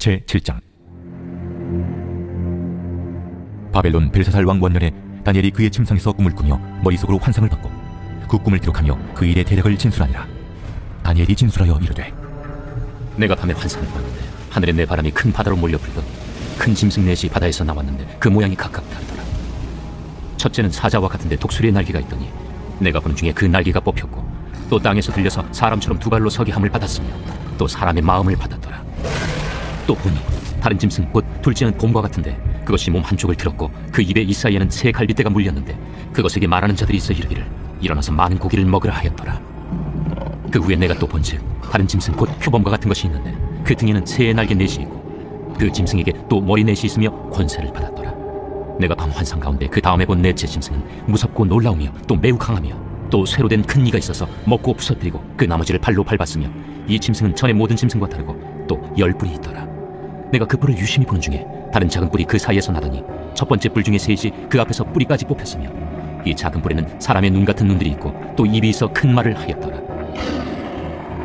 제 7장. 바벨론 벨사살 왕 원년에 다니엘이 그의 침상에서 꿈을 꾸며 머릿속으로 환상을 받고 그 꿈을 기록하며 그 일의 대략을 진술하니라. 다니엘이 진술하여 이르되 내가 밤에 환상을 봤는데 하늘에 내 바람이 큰 바다로 몰려 불더니 큰 짐승 넷이 바다에서 나왔는데 그 모양이 각각 다르더라. 첫째는 사자와 같은데 독수리의 날개가 있더니 내가 보는 중에 그 날개가 뽑혔고 또 땅에서 들려서 사람처럼 두 발로 서게 함을 받았으며 또 사람의 마음을 받았더라 또 보니 다른 짐승 곧 둘째는 곰과 같은데 그것이 몸 한쪽을 들었고 그 입에 이 사이에는 새 갈빗대가 물렸는데 그것에게 말하는 자들이 있어 이르기를 일어나서 많은 고기를 먹으라 하였더라. 그 후에 내가 또 본즉 다른 짐승 곧 표범과 같은 것이 있는데 그 등에는 새의 날개 넷이 있고 그 짐승에게 또 머리 넷이 있으며 권세를 받았더라. 내가 밤 환상 가운데 그 다음에 본 넷째 짐승은 무섭고 놀라우며 또 매우 강하며 또 쇠로 된 큰 이가 있어서 먹고 부서뜨리고 그 나머지를 발로 밟았으며 이 짐승은 전에 모든 짐승과 다르고 또 열 뿔이 있더라 내가 그 뿔을 유심히 보는 중에 다른 작은 뿔이 그 사이에서 나더니 첫 번째 뿔 중에 셋이 그 앞에서 뿌리까지 뽑혔으며 이 작은 뿔에는 사람의 눈 같은 눈들이 있고 또 입이 있어 큰 말을 하였더라.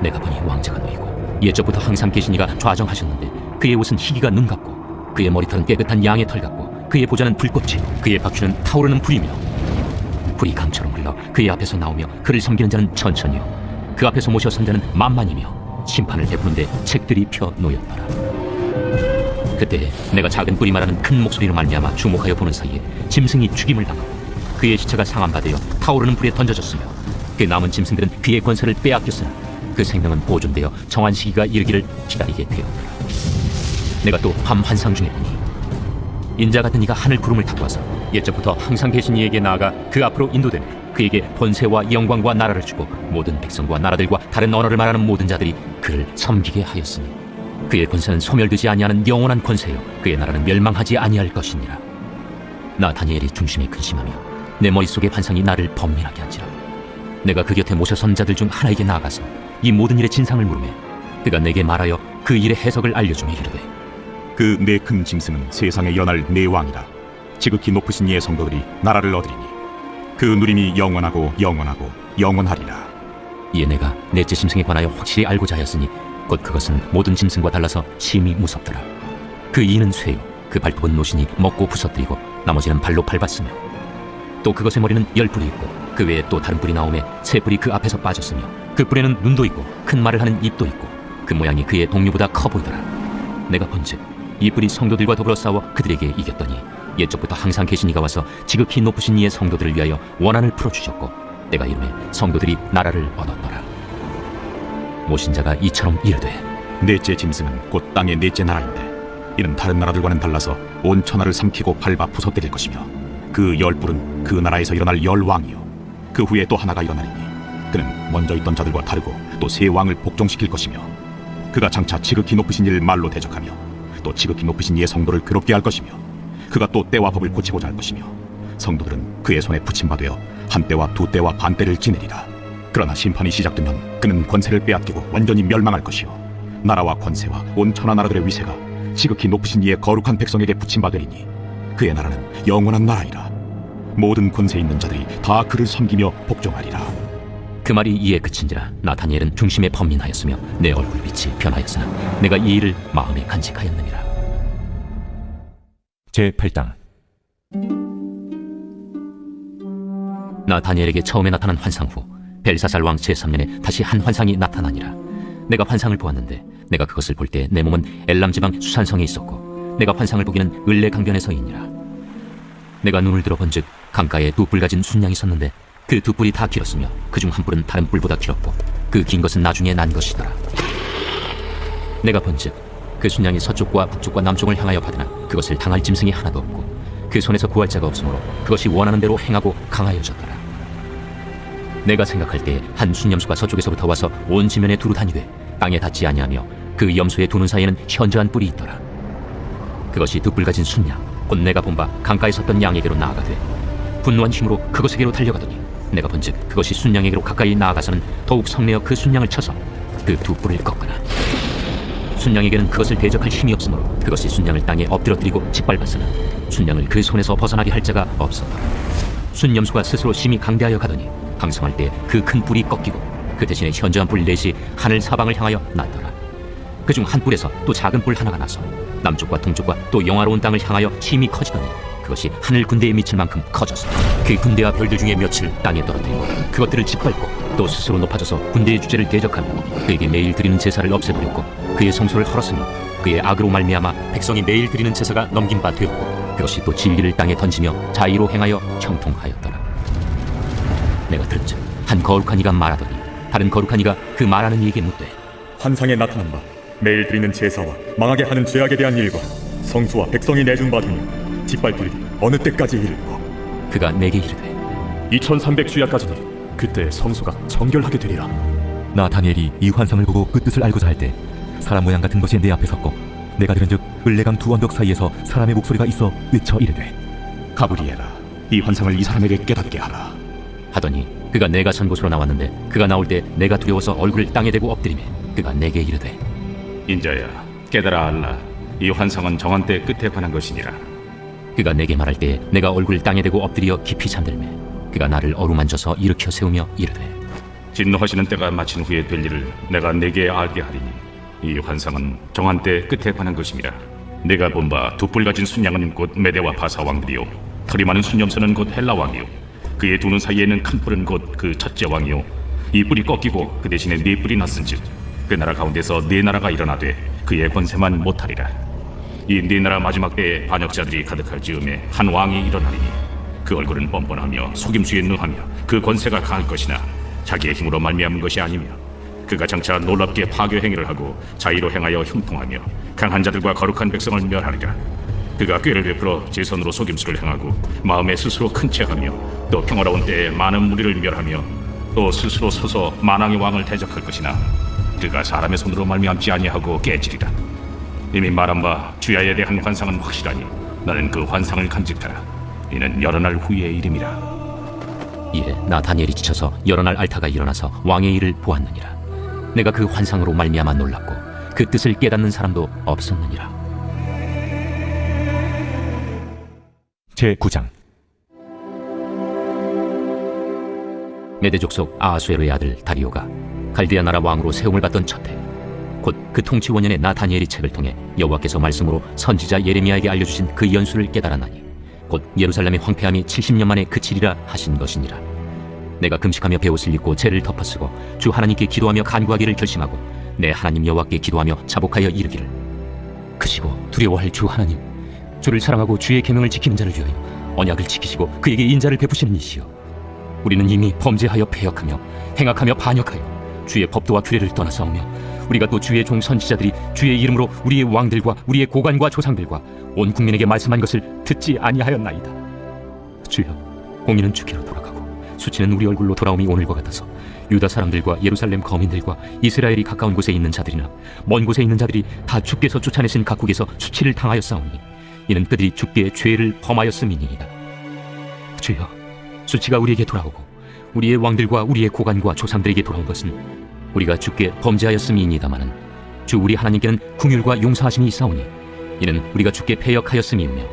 내가 보니 왕자가 놓이고 예적부터 항상 계시니가 좌정하셨는데 그의 옷은 희기가 눈 같고 그의 머리털은 깨끗한 양의 털 같고 그의 보좌는 불꽃이 그의 박쥐는 타오르는 불이며 불이 강처럼 흘러 그의 앞에서 나오며 그를 섬기는 자는 천천히요. 그 앞에서 모셔 선 자는 만만이며 심판을 베푸는데 책들이 펴 놓였더라 그때 내가 작은 뿔이 말하는 큰 목소리로 말미암아 주목하여 보는 사이에 짐승이 죽임을 당하고 그의 시체가 상함받으여 타오르는 불에 던져졌으며 그 남은 짐승들은 그의 권세를 빼앗겼으나 그 생명은 보존되어 정한 시기가 이르기를 기다리게 되었더라. 내가 또 밤 환상 중에 보니 인자 같은 이가 하늘 구름을 타고 와서 옛적부터 항상 계신 이에게 나아가 그 앞으로 인도되며 그에게 권세와 영광과 나라를 주고 모든 백성과 나라들과 다른 언어를 말하는 모든 자들이 그를 섬기게 하였으니 그의 권세는 소멸되지 아니하는 영원한 권세요. 그의 나라는 멸망하지 아니할 것이니라. 나 다니엘이 중심에 근심하며 내 머릿속의 환상이 나를 범민하게 한지라. 내가 그 곁에 모셔 선 자들 중 하나에게 나아가서 이 모든 일의 진상을 물으매 그가 내게 말하여 그 일의 해석을 알려주며 이르되 그네큰 짐승은 세상에 일어날 네 왕이라. 지극히 높으신 이의 성도들이 나라를 얻으리니 그 누림이 영원하고 영원하고 영원하리라. 이에 내가 넷째 짐승에 관하여 확실히 알고자 하였으니 곧 그것은 모든 짐승과 달라서 심히 무섭더라. 그 이는 쇠요. 그 발톱은 노신이 먹고 부서뜨리고 나머지는 발로 밟았으며 또 그것의 머리는 열 뿔이 있고 그 외에 또 다른 뿔이 나오매 새 뿔이 그 앞에서 빠졌으며 그 뿔에는 눈도 있고 큰 말을 하는 입도 있고 그 모양이 그의 동류보다 커 보이더라. 내가 본즉 이 뿔이 성도들과 더불어 싸워 그들에게 이겼더니 옛적부터 항상 계신 이가 와서 지극히 높으신 이의 성도들을 위하여 원한을 풀어주셨고 내가 이름에 성도들이 나라를 얻었더라 모신자가 이처럼 이르되 넷째 짐승은 곧 땅의 넷째 나라인데 이는 다른 나라들과는 달라서 온 천하를 삼키고 밟아 부서뜨릴 것이며 그 열불은 그 나라에서 일어날 열 왕이요. 그 후에 또 하나가 일어나리니 그는 먼저 있던 자들과 다르고 또새 왕을 복종시킬 것이며 그가 장차 지극히 높으신 이를 말로 대적하며 또 지극히 높으신 이의 성도를 괴롭게 할 것이며 그가 또 때와 법을 고치고자 할 것이며 성도들은 그의 손에 붙임받되어 한 때와 두 때와 반 때를 지내리라 그러나 심판이 시작되면 그는 권세를 빼앗기고 완전히 멸망할 것이요. 나라와 권세와 온 천하 나라들의 위세가 지극히 높으신 이의 거룩한 백성에게 붙임받으리니 그의 나라는 영원한 나라이라. 모든 권세 있는 자들이 다 그를 섬기며 복종하리라. 그 말이 이에 그친지라 나타니엘은 중심에 범민하였으며 내 얼굴 빛이 변하였으나 내가 이 일을 마음에 간직하였느니라. 제 8장. 나 다니엘에게 처음에 나타난 환상 후 벨사살 왕 제3년에 다시 한 환상이 나타나니라. 내가 환상을 보았는데 내가 그것을 볼 때 내 몸은 엘람 지방 수산성에 있었고 내가 환상을 보기는 을레 강변에서이니라. 내가 눈을 들어 본즉 강가에 두 뿔 가진 순양이 있었는데 그 두 뿔이 다 길었으며 그 중 한 뿔은 다른 뿔보다 길었고 그 긴 것은 나중에 난 것이더라. 내가 본즉 그 순양이 서쪽과 북쪽과 남쪽을 향하여 받으나 그것을 당할 짐승이 하나도 없고 그 손에서 구할 자가 없으므로 그것이 원하는 대로 행하고 강하여졌더라 내가 생각할 때 한 순염수가 서쪽에서부터 와서 온 지면에 두루 다니되 땅에 닿지 아니하며 그 염소의 두눈 사이에는 현저한 뿔이 있더라. 그것이 두뿔 가진 순양 곧 내가 본 바 강가에 섰던 양에게로 나아가되 분노한 힘으로 그것에게로 달려가더니 내가 본즉 그것이 순양에게로 가까이 나아가서는 더욱 성내어 그 순양을 쳐서 그 두 뿔을 꺾으나 순양에게는 그것을 대적할 힘이 없으므로 그것이 순양을 땅에 엎드려뜨리고 짓밟았으나 순양을 그 손에서 벗어나게 할 자가 없었더라. 순염수가 스스로 심히 강대하여 가더니 항성할 때 그 큰 뿔이 꺾이고 그 대신에 현저한 뿔 넷이 하늘 사방을 향하여 났더라. 그중 한 뿔에서 또 작은 뿔 하나가 나서 남쪽과 동쪽과 또 영화로운 땅을 향하여 힘이 커지더니 그것이 하늘 군대에 미칠 만큼 커져서 그 군대와 별들 중에 며칠 땅에 떨어뜨리고 그것들을 짓밟고 또 스스로 높아져서 군대의 주제를 대적하며 그에게 매일 드리는 제사를 없애버렸고 그의 성소를 헐었으니 그의 악으로 말미암아 백성이 매일 드리는 제사가 넘긴 바 되었고 그것이 또 진리를 땅에 던지며 자의로 행하여 형통하였더라 내가 들은즉 한 거룩한 이가 말하더니 다른 거룩한 이가 그 말하는 이에게 묻되 환상에 나타난 바 매일 드리는 제사와 망하게 하는 죄악에 대한 일과 성수와 백성이 내준 바 중에 짓밟힐 어느 때까지 이를까? 그가 내게 이르되 2300 주야까지는 그때 성소가 정결하게 되리라. 나 다니엘이 이 환상을 보고 그 뜻을 알고자 할 때 사람 모양 같은 것이 내 앞에 섰고 내가 들은즉 을레강 두 언덕 사이에서 사람의 목소리가 있어 외쳐 이르되 가브리엘아 이 환상을 이 사람에게 깨닫게 하라 하더니 그가 내가 선 곳으로 나왔는데 그가 나올 때 내가 두려워서 얼굴을 땅에 대고 엎드리매 그가 내게 이르되 인자야 깨달아 알라. 이 환상은 정한 때 끝에 관한 것이니라. 그가 내게 말할 때 내가 얼굴을 땅에 대고 엎드려 깊이 잠들매 그가 나를 어루만져서 일으켜 세우며 이르되 진노하시는 때가 마친 후에 될 일을 내가 내게 알게 하리니 이 환상은 정한 때 끝에 관한 것입니다. 내가 본 바 두 뿔 가진 순양은 곧 메대와 바사 왕들이요. 털이 많은 순염소는 곧 헬라 왕이요 그의 두 눈 사이에는 큰 뿔은 곧 그 첫째 왕이요. 이 뿔이 꺾이고 그 대신에 네 뿔이 났은즉 그 나라 가운데서 네 나라가 일어나되 그의 권세만 못하리라. 이 네 나라 마지막 때에 반역자들이 가득할 즈음에 한 왕이 일어나리니 그 얼굴은 뻔뻔하며 속임수에 능하며 그 권세가 강할 것이나 자기의 힘으로 말미암은 것이 아니며 그가 장차 놀랍게 파괴 행위를 하고 자의로 행하여 형통하며 강한 자들과 거룩한 백성을 멸하리라 그가 꾀를 베풀어 제 손으로 속임수를 행하고 마음에 스스로 큰 채하며 또 평화로운 때에 많은 무리를 멸하며 또 스스로 서서 만왕의 왕을 대적할 것이나 그가 사람의 손으로 말미암지 아니하고 깨지리라. 이미 말한 바 주야에 대한 환상은 확실하니 나는 그 환상을 간직하라. 이는 여러 날 후의 일임이라. 이에 나 다니엘이 지쳐서 여러 날 앓다가 일어나서 왕의 일을 보았느니라. 내가 그 환상으로 말미암아 놀랐고 그 뜻을 깨닫는 사람도 없었느니라 제 9장. 메대 족 속 아하수에로의 아들 다리오가 갈디아 나라 왕으로 세움을 받던 첫해 곧 그 통치 원년에 나 다니엘이 책을 통해 여호와께서 말씀으로 선지자 예레미야에게 알려주신 그 연수를 깨달았나니 곧 예루살렘의 황폐함이 70년 만에 그치리라 하신 것이니라. 내가 금식하며 베옷을 입고 죄를 덮어쓰고 주 하나님께 기도하며 간구하기를 결심하고 내 하나님 여호와께 기도하며 자복하여 이르기를. 크시고 두려워할 주 하나님 주를 사랑하고 주의 계명을 지키는 자를 위하여 언약을 지키시고 그에게 인자를 베푸시는 이시여 우리는 이미 범죄하여 패역하며 행악하며 반역하여 주의 법도와 규례를 떠나서오며 우리가 또 주의 종 선지자들이 주의 이름으로 우리의 왕들과 우리의 고관과 조상들과 온 국민에게 말씀한 것을 듣지 아니하였나이다. 주여, 공의는 주께로 돌아가고 수치는 우리 얼굴로 돌아옴이 오늘과 같아서 유다 사람들과 예루살렘 거민들과 이스라엘이 가까운 곳에 있는 자들이나 먼 곳에 있는 자들이 다 주께서 쫓아내신 각국에서 수치를 당하였사오니 이는 그들이 주께 죄를 범하였음이니이다. 주여, 수치가 우리에게 돌아오고 우리의 왕들과 우리의 고관과 조상들에게 돌아온 것은 우리가 주께 범죄하였음이니다마는 주 우리 하나님께는 궁율과 용서하심이 있사오니 이는 우리가 주께 패역하였음이며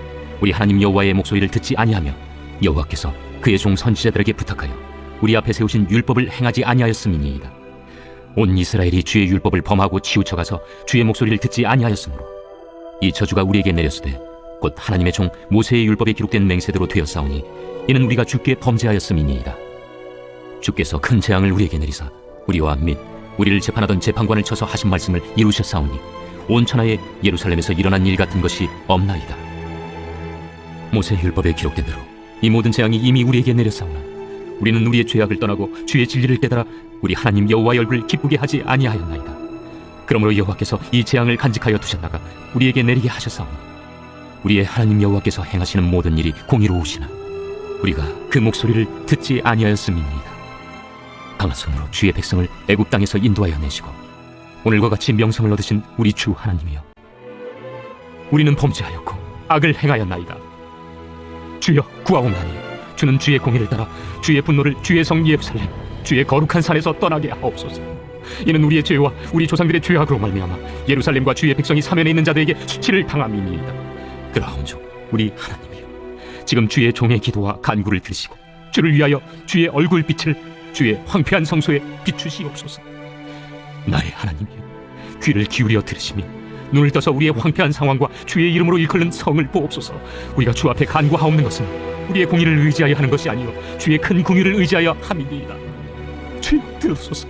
우리 하나님 여호와의 목소리를 듣지 아니하며 여호와께서 그의 종 선지자들에게 부탁하여 우리 앞에 세우신 율법을 행하지 아니하였음이니이다. 온 이스라엘이 주의 율법을 범하고 치우쳐가서 주의 목소리를 듣지 아니하였으므로 이 저주가 우리에게 내렸으되 곧 하나님의 종 모세의 율법에 기록된 맹세대로 되었사오니 이는 우리가 주께 범죄하였음이니이다. 주께서 큰 재앙을 우리에게 내리사 우리와 및 우리를 재판하던 재판관을 쳐서 하신 말씀을 이루셨사오니 온 천하에 예루살렘에서 일어난 일 같은 것이 없나이다. 모세 율법에 기록된 대로 이 모든 재앙이 이미 우리에게 내렸사오나 우리는 우리의 죄악을 떠나고 주의 진리를 깨달아 우리 하나님 여호와의 얼굴을 기쁘게 하지 아니하였나이다. 그러므로 여호와께서 이 재앙을 간직하여 두셨다가 우리에게 내리게 하셨사오니 우리의 하나님 여호와께서 행하시는 모든 일이 공의로우시나 우리가 그 목소리를 듣지 아니하였음이니이다. 강한 손으로 주의 백성을 애굽 땅에서 인도하여 내시고 오늘과 같이 명성을 얻으신 우리 주 하나님이여 우리는 범죄하였고 악을 행하였나이다. 주여 구하옵나니 주는 주의 공의를 따라 주의 분노를 주의 성 예루살렘 주의 거룩한 산에서 떠나게 하옵소서. 이는 우리의 죄와 우리 조상들의 죄악으로 말미암아 예루살렘과 주의 백성이 사면에 있는 자들에게 수치를 당함이니이다. 그러함즉 우리 하나님이여 지금 주의 종의 기도와 간구를 들으시고 주를 위하여 주의 얼굴 빛을 주의 황폐한 성소에 비추시옵소서. 나의 하나님이여 귀를 기울여 들으시며 눈을 떠서 우리의 황폐한 상황과 주의 이름으로 일컬는 성을 보옵소서. 우리가 주 앞에 간구하옵는 것은 우리의 공의를 의지하여 하는 것이 아니요 주의 큰 궁유를 의지하여 함이니이다. 주여 들으소서.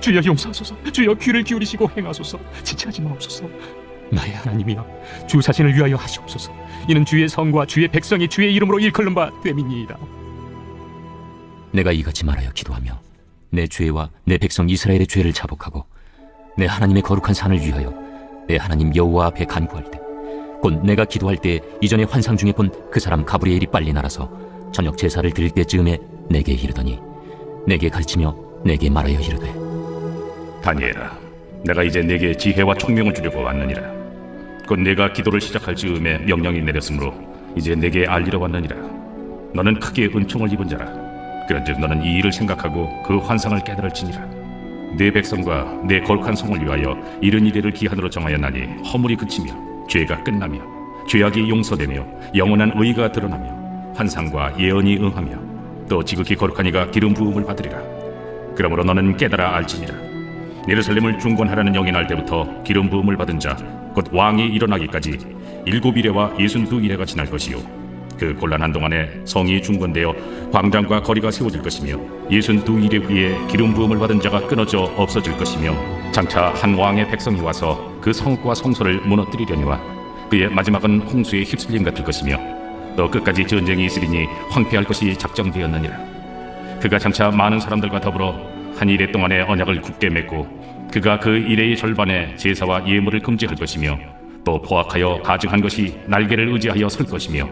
주여 용서하소서. 주여 귀를 기울이시고 행하소서. 지체하지 마옵소서. 나의 하나님이여 주 자신을 위하여 하시옵소서. 이는 주의 성과 주의 백성이 주의 이름으로 일컬는 바 됨이니이다. 내가 이같이 말하여 기도하며 내 죄와 내 백성 이스라엘의 죄를 자복하고 내 하나님의 거룩한 산을 위하여 내 하나님 여호와 앞에 간구할 때 곧 내가 기도할 때 이전에 환상 중에 본 그 사람 가브리엘이 빨리 날아서 저녁 제사를 드릴 때쯤에 내게 이르더니 내게 가르치며 내게 말하여 이르되 다니엘아, 내가 이제 네게 지혜와 총명을 주려고 왔느니라. 곧 내가 기도를 시작할 즈음에 명령이 내렸으므로 이제 내게 알리러 왔느니라. 너는 크게 은총을 입은 자라. 그런즉 너는 이 일을 생각하고 그 환상을 깨달을지니라. 내 백성과 내 거룩한 성을 위하여 이른 이래를 기한으로 정하였나니 허물이 그치며 죄가 끝나며 죄악이 용서되며 영원한 의가 드러나며 환상과 예언이 응하며 또 지극히 거룩한 이가 기름 부음을 받으리라. 그러므로 너는 깨달아 알지니라. 예루살렘을 중건하라는 영이 날 때부터 기름 부음을 받은 자 곧 왕이 일어나기까지 일곱 이래와 예순두 이래가 지날 것이요. 그 곤란한 동안에 성이 중건되어 광장과 거리가 세워질 것이며 예순두 이래 후에 기름 부음을 받은 자가 끊어져 없어질 것이며 장차 한 왕의 백성이 와서 그 성과 성소를 무너뜨리려니와 그의 마지막은 홍수에 휩쓸림 같을 것이며 또 끝까지 전쟁이 있으리니 황폐할 것이 작정되었느니라. 그가 장차 많은 사람들과 더불어 한 이래 동안의 언약을 굳게 맺고 그가 그 이래의 절반에 제사와 예물을 금지할 것이며 또 포악하여 가증한 것이 날개를 의지하여 설 것이며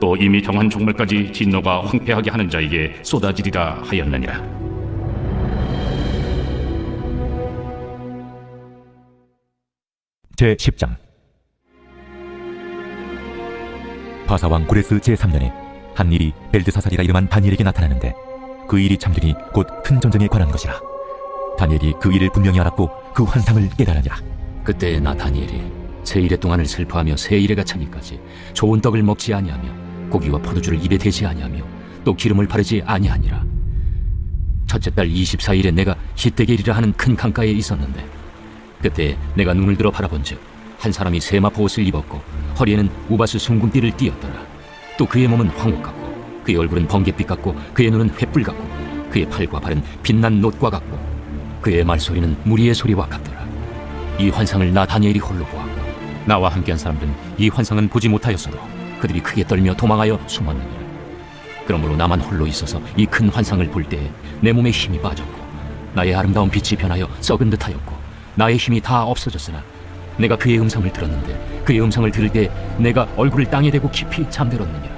또 이미 정한 종말까지 진노가 황폐하게 하는 자에게 쏟아지리라 하였느니라. 제 10장. 바사왕 고레스 제3년에 한 일이 벨드사살이라 이름한 다니엘에게 나타나는데 그 일이 참되니 곧 큰 전쟁에 관한 것이라 다니엘이 그 일을 분명히 알았고 그 환상을 깨달으니라 그때 나 다니엘이 세 일의 동안을 슬퍼하며 세 일에가 차기까지 좋은 떡을 먹지 아니하며 고기와 포도주를 입에 대지 아니하며 또 기름을 바르지 아니하니라. 첫째 달 24일에 내가 히데겔이라 하는 큰 강가에 있었는데 그때 내가 눈을 들어 바라본즉 한 사람이 세마포 옷을 입었고 허리에는 우바스 숭궁띠를 띠었더라. 또 그의 몸은 황옥 같고 그의 얼굴은 번갯빛 같고 그의 눈은 횃불 같고 그의 팔과 발은 빛난 놋과 같고 그의 말소리는 무리의 소리와 같더라. 이 환상을 나 다니엘이 홀로 보았고 나와 함께한 사람들은 이 환상은 보지 못하였어도 그들이 크게 떨며 도망하여 숨었느니라. 그러므로 나만 홀로 있어서 이 큰 환상을 볼 때에 내 몸에 힘이 빠졌고 나의 아름다운 빛이 변하여 썩은 듯하였고 나의 힘이 다 없어졌으나 내가 그의 음성을 들었는데 그의 음성을 들을 때 내가 얼굴을 땅에 대고 깊이 잠들었느니라.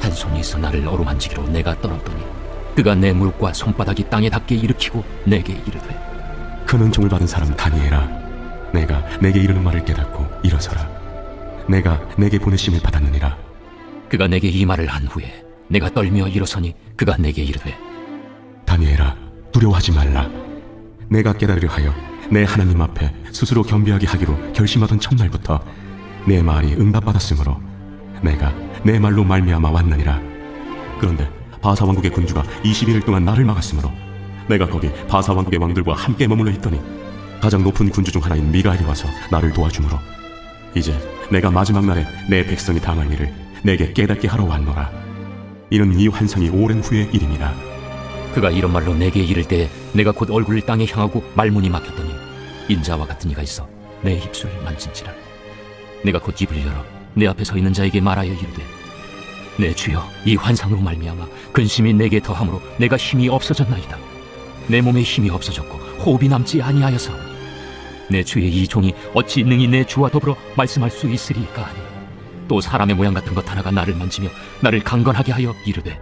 한 손이 있어 나를 어루만지기로 내가 떨었더니 그가 내 무릎과 손바닥이 땅에 닿게 일으키고 내게 이르되 큰 은총을 받은 사람 다니엘아 내가 내게 이르는 말을 깨닫고 일어서라. 내가 내게 보내심을 받았느니라. 그가 내게 이 말을 한 후에 내가 떨며 일어서니 그가 내게 이르되 다니엘아 두려워하지 말라. 내가 깨달으려 하여 내 하나님 앞에 스스로 겸비하게 하기로 결심하던 첫날부터 내 말이 응답받았으므로 내가 내 말로 말미암아 왔느니라. 그런데 바사 왕국의 군주가 21일 동안 나를 막았으므로 내가 거기 바사 왕국의 왕들과 함께 머물러 있더니 가장 높은 군주 중 하나인 미가엘이 와서 나를 도와주므로 이제 내가 마지막 날에 내 백성이 당할 일을 내게 깨닫게 하러 왔노라. 이는 이 환상이 오랜 후의 일이니라 그가 이런 말로 내게 이를 때 내가 곧 얼굴을 땅에 향하고 말문이 막혔더니 인자와 같은 이가 있어 내 입술을 만진지라. 내가 곧 입을 열어 내 앞에 서 있는 자에게 말하여 이르되 내 주여 이 환상으로 말미암아 근심이 내게 더함으로 내가 힘이 없어졌나이다. 내 몸에 힘이 없어졌고 호흡이 남지 아니하여서 내 주의 이 종이 어찌 능히 내 주와 더불어 말씀할 수 있으리까 하니? 또 사람의 모양 같은 것 하나가 나를 만지며 나를 강건하게 하여 이르되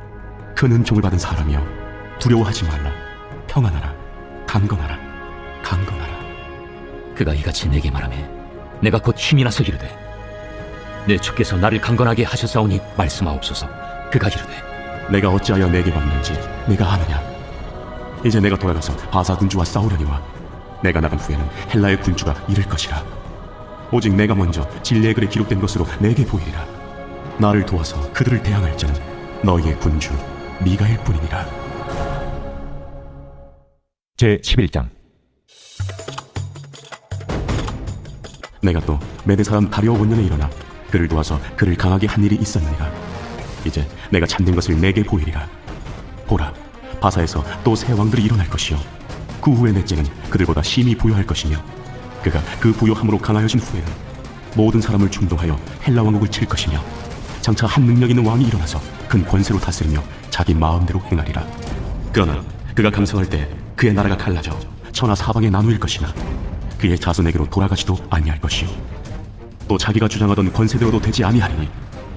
큰 은총을 받은 사람이여 두려워하지 말라. 평안하라. 강건하라. 강건하라. 그가 이같이 내게 말하매 내가 곧 힘이 나서 이르되 내 주께서 나를 강건하게 하셨사오니 말씀하옵소서. 그가 이르되 내가 어찌하여 내게 받는지 내가 아느냐? 이제 내가 돌아가서 바사 군주와 싸우려니와 내가 나간 후에는 헬라의 군주가 이를 것이라. 오직 내가 먼저 진리의 글에 기록된 것으로 내게 보이리라. 나를 도와서 그들을 대항할 자는 너희의 군주 미가일 뿐이니라. 제 11장. 내가 또 메대 사람 다리오 원년에 일어나 그를 도와서 그를 강하게 한 일이 있었느니라. 이제 내가 참된 것을 내게 보이리라. 보라 바사에서 또 새 왕들이 일어날 것이요. 그 후에 넷째는 그들보다 심히 부요할 것이며 그가 그 부요함으로 강하여진 후에는 모든 사람을 충동하여 헬라 왕국을 칠 것이며 장차 한 능력 있는 왕이 일어나서 큰 권세로 다스리며 자기 마음대로 행하리라. 그러나 그가 강성할 때 그의 나라가 갈라져 천하 사방에 나누일 것이나 그의 자손에게로 돌아가지도 아니할 것이요 또 자기가 주장하던 권세대로도 되지 아니하리니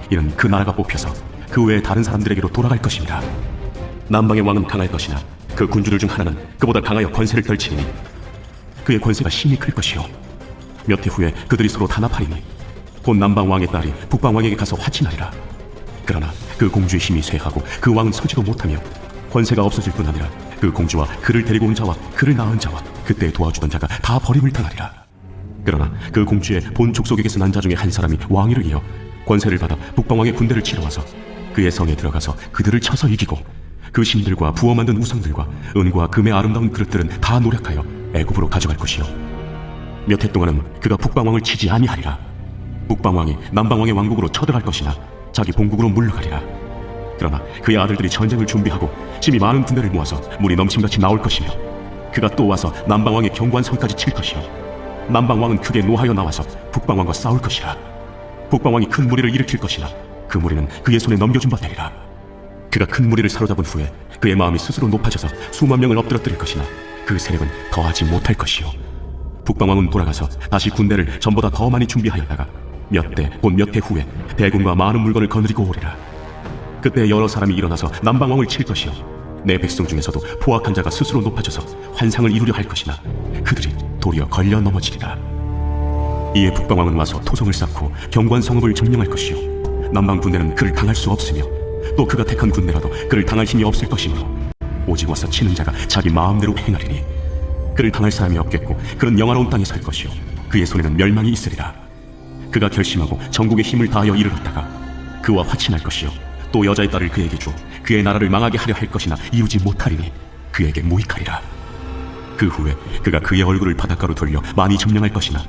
이는 그 나라가 뽑혀서 그 외에 다른 사람들에게로 돌아갈 것입니다. 남방의 왕은 강할 것이나 그 군주들 중 하나는 그보다 강하여 권세를 떨치리니 그의 권세가 심히 클 것이요. 몇 해 후에 그들이 서로 단합하리니 곧 남방 왕의 딸이 북방 왕에게 가서 화친하리라. 그러나 그 공주의 힘이 쇠하고 그 왕은 서지도 못하며 권세가 없어질 뿐 아니라 그 공주와 그를 데리고 온 자와 그를 낳은 자와 그때 도와주던 자가 다 버림을 당하리라 그러나 그 공주의 본 족속에게서 난 자 중에 한 사람이 왕위를 이어 권세를 받아 북방왕의 군대를 치러 와서 그의 성에 들어가서 그들을 쳐서 이기고 그 신들과 부어 만든 우상들과 은과 금의 아름다운 그릇들은 다 노력하여 애굽으로 가져갈 것이요. 몇 해 동안은 그가 북방왕을 치지 아니하리라. 북방왕이 남방왕의 왕국으로 쳐들어갈 것이나 자기 본국으로 물러가리라. 그러나 그의 아들들이 전쟁을 준비하고 심히 많은 군대를 모아서 물이 넘침같이 나올 것이며 그가 또 와서 남방왕의 경관 성까지 칠 것이요 남방왕은 크게 노하여 나와서 북방왕과 싸울 것이라. 북방왕이 큰 무리를 일으킬 것이나 그 무리는 그의 손에 넘겨준 바 되리라. 그가 큰 무리를 사로잡은 후에 그의 마음이 스스로 높아져서 수만 명을 엎드러뜨릴 것이나 그 세력은 더하지 못할 것이요. 북방왕은 돌아가서 다시 군대를 전보다 더 많이 준비하였다가 몇 대 곧 몇 해 후에 대군과 많은 물건을 거느리고 오리라. 그때 여러 사람이 일어나서 남방왕을 칠 것이요. 내 백성 중에서도 포악한 자가 스스로 높아져서 환상을 이루려 할 것이나 그들이 도리어 걸려 넘어지리라. 이에 북방왕은 와서 토성을 쌓고 경관 성읍을 점령할 것이요. 남방 군대는 그를 당할 수 없으며 또 그가 택한 군대라도 그를 당할 힘이 없을 것이므로 오직 와서 치는 자가 자기 마음대로 행하리니 그를 당할 사람이 없겠고 그는 영화로운 땅에 살 것이요. 그의 손에는 멸망이 있으리라. 그가 결심하고 전국의 힘을 다하여 이르렀다가 그와 화친할 것이요. 또 여자의 딸을 그에게 줘 그의 나라를 망하게 하려 할 것이나 이루지 못하리니 그에게 무익하리라 그 후에 그가 그의 얼굴을 바닷가로 돌려 많이 점령할 것이나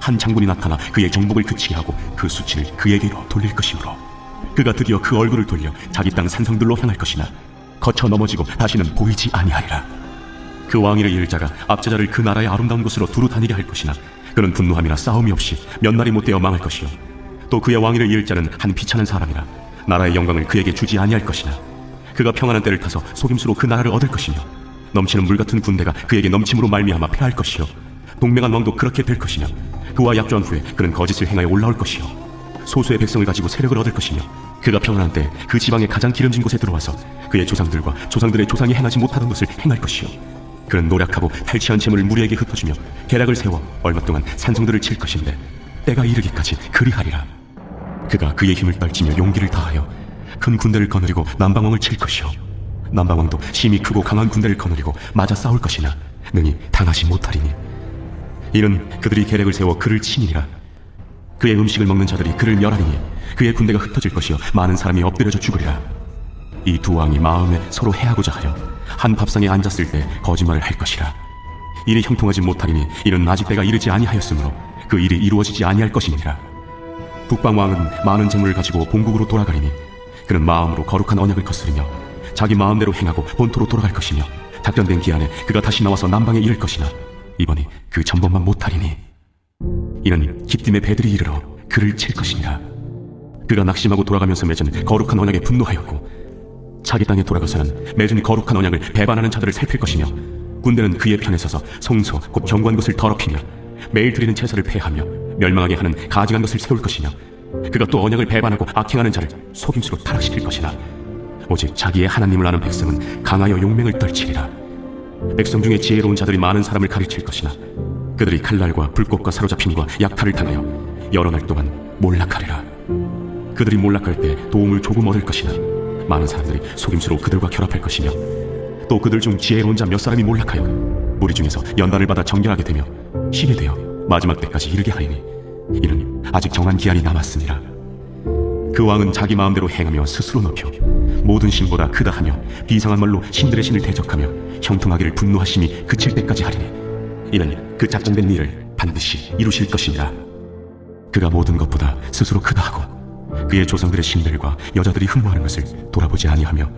한 장군이 나타나 그의 정복을 그치게 하고 그 수치를 그에게로 돌릴 것이므로 그가 드디어 그 얼굴을 돌려 자기 땅 산성들로 향할 것이나 거쳐 넘어지고 다시는 보이지 아니하리라. 그 왕위를 이을 자가 압제자를 그 나라의 아름다운 곳으로 두루 다니게 할 것이나 그는 분노함이나 싸움이 없이 몇 날이 못되어 망할 것이요. 또 그의 왕위를 이을 자는 한 비천한 사람이라 나라의 영광을 그에게 주지 아니할 것이나 그가 평안한 때를 타서 속임수로 그 나라를 얻을 것이며 넘치는 물 같은 군대가 그에게 넘침으로 말미암아 패할 것이요. 동맹한 왕도 그렇게 될 것이며 그와 약조한 후에 그는 거짓을 행하여 올라올 것이요. 소수의 백성을 가지고 세력을 얻을 것이며 그가 평안한 때 그 지방의 가장 기름진 곳에 들어와서 그의 조상들과 조상들의 조상이 행하지 못하던 것을 행할 것이요. 그는 노력하고 탈취한 재물을 무리에게 흩어주며 계략을 세워 얼마 동안 산성들을 칠 것인데 때가 이르기까지 그리하리라. 그가 그의 힘을 떨치며 용기를 다하여 큰 군대를 거느리고 남방왕을 칠 것이요 남방왕도 심히 크고 강한 군대를 거느리고 맞아 싸울 것이나 능히 당하지 못하리니. 이는 그들이 계략을 세워 그를 치니라. 그의 음식을 먹는 자들이 그를 멸하리니 그의 군대가 흩어질 것이요 많은 사람이 엎드려져 죽으리라. 이 두 왕이 마음에 서로 해하고자 하여 한 밥상에 앉았을 때 거짓말을 할 것이라. 일이 형통하지 못하리니 이는 아직 때가 이르지 아니하였으므로 그 일이 이루어지지 아니할 것이니라. 북방 왕은 많은 재물을 가지고 본국으로 돌아가리니 그는 마음으로 거룩한 언약을 거스르며 자기 마음대로 행하고 본토로 돌아갈 것이며 작전된 기한에 그가 다시 나와서 남방에 이를 것이나 이번이 그 전번만 못하리니. 이는 기띔의 배들이 이르러 그를 칠 것이니라. 그가 낙심하고 돌아가면서 맺은 거룩한 언약에 분노하였고 자기 땅에 돌아가서는 맺은 거룩한 언약을 배반하는 자들을 살필 것이며 군대는 그의 편에 서서 성소 곧 경관 것을 더럽히며 매일 드리는 제사를 폐하며 멸망하게 하는 가증한 것을 세울 것이며 그가 또 언약을 배반하고 악행하는 자를 속임수로 타락시킬 것이나 오직 자기의 하나님을 아는 백성은 강하여 용맹을 떨치리라. 백성 중에 지혜로운 자들이 많은 사람을 가르칠 것이나 그들이 칼날과 불꽃과 사로잡힘과 약탈을 당하여 여러 날 동안 몰락하리라. 그들이 몰락할 때 도움을 조금 얻을 것이나 많은 사람들이 속임수로 그들과 결합할 것이며 또 그들 중 지혜로운 자 몇 사람이 몰락하여 무리 중에서 연단을 받아 정결하게 되며 쉬게 되어 마지막 때까지 이르게 하리니 이는 아직 정한 기한이 남았으니라 그 왕은 자기 마음대로 행하며 스스로 높여 모든 신보다 크다 하며 비상한 말로 신들의 신을 대적하며 형통하기를 분노하심이 그칠 때까지 하리니 이는 그 작정된 일을 반드시 이루실 것이니라 그가 모든 것보다 스스로 크다 하고 그의 조상들의 신들과 여자들이 흠모하는 것을 돌아보지 아니하며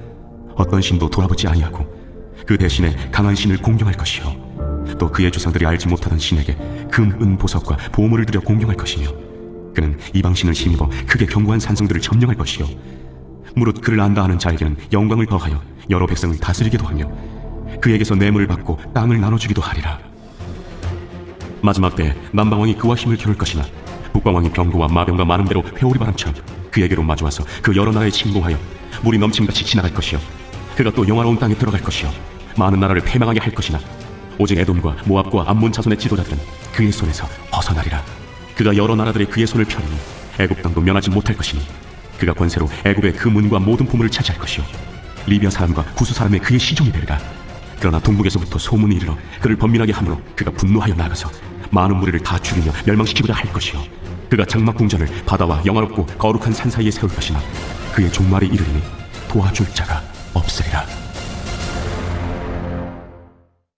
어떤 신도 돌아보지 아니하고 그 대신에 강한 신을 공경할 것이요. 또 그의 조상들이 알지 못하던 신에게 금, 은, 보석과 보물을 들여 공경할 것이며 그는 이 방 신을 힘입어 크게 견고한 산성들을 점령할 것이요. 무릇 그를 안다 하는 자에게는 영광을 더하여 여러 백성을 다스리기도 하며 그에게서 뇌물을 받고 땅을 나눠주기도 하리라. 마지막 때에 남방왕이 그와 힘을 겨룰 것이나 북방왕이 병고와 마병과 많은 대로 회오리 바람처럼 그에게로 마주와서 그 여러 나라에 침공하여 물이 넘침같이 지나갈 것이요. 그가 또 영화로운 땅에 들어갈 것이요. 많은 나라를 패망하게 할 것이나 오직 에돔과 모압과 암몬 자손의 지도자들은 그의 손에서 벗어나리라 그가 여러 나라들의 그의 손을 펴리니 애굽 땅도 면하지 못할 것이니 그가 권세로 애굽의 그 문과 모든 보물을 차지할 것이요. 리비아 사람과 구스 사람의 그의 시종이 되리라. 그러나 동북에서부터 소문이 이르러 그를 번민하게 함으로 그가 분노하여 나가서 많은 무리를 다 죽이며 멸망시키고자 할 것이요. 그가 장막 궁전을 바다와 영화롭고 거룩한 산 사이에 세울 것이나 그의 종말이 이르리니 도와줄 자가 없으리라